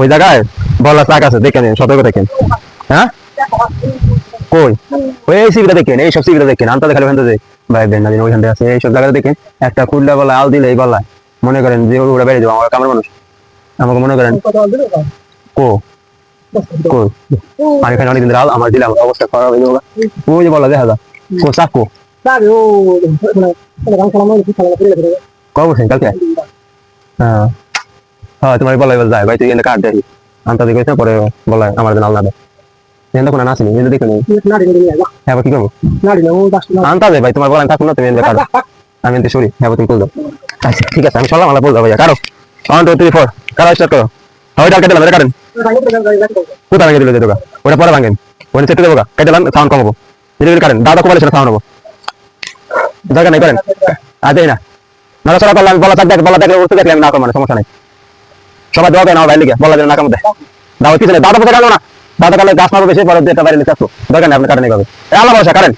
ওই জায়গায়? বলা চাক আছে দেখেন সতর্ক দেখেন। হ্যাঁ? কই? ওই এই সিবিটা দেখেন, এই সব সিবিটা দেখেন আনতে দেখালে ওখান থেকে ভাই, বেন নাদিন ওইখানটা আছে, এই সব জায়গাটা দেখেন, একটা খুললে বলা, আল দিলে এই বলা। মনে করেন যে ওরা বেড়ে যাব, আমার কামের মানুষ। আমাকে মনে করেন, কো? আমি এখানে অনেকদিন আল, আমার দিলাম অবস্থা খারাপ হয়ে যাবে। ওই যে বলা, দেখা যা কো চাকো কবে কালকে? হ্যাঁ। হ্যাঁ তোমার বলাই বল যায়। ভাই, তুই এনে কাট দেখি। আনতে দেখে পরে বলাই আমার দিন আলাদা। এনে কোনো নাসিনি এনে দেখে হ্যাঁ কি করব? ভাই, তোমার বলাই থাকুন না, তুমি এনে আমি সরি। হ্যাঁ তুমি আচ্ছা ঠিক আছে, আমি সরলাম আলা বলব ভাইয়া কারও? ওয়ান টু থ্রি ফোর কারও স্টার্ট করো। হয় ডাল কেটে কোথা ভেঙে ওটা পরে ভাঙেন। ওখানে চেটে দেবো কেটে দিলাম সাউন্ড কমাবো। দাদা কমালে সেটা সাউন্ড হব। দরকার নেই, করেন। না। নড়াচড়া করলে আমি বলা থাক দেখ বলা উঠতে দেখলে আমি না করব সমস্যা নেই। সবাই দেওয়া না ভাই লিখে বলা যেন নাকামতে দেয়। দাও পিছনে দাদা পথে গেল না। দাদা কালে গাছ মারবে বেশি পরে একটা বাইরে লিখে আসতো দরকার নেই আপনি কাটেন এইভাবে। আল্লাহ ভরসা কারেন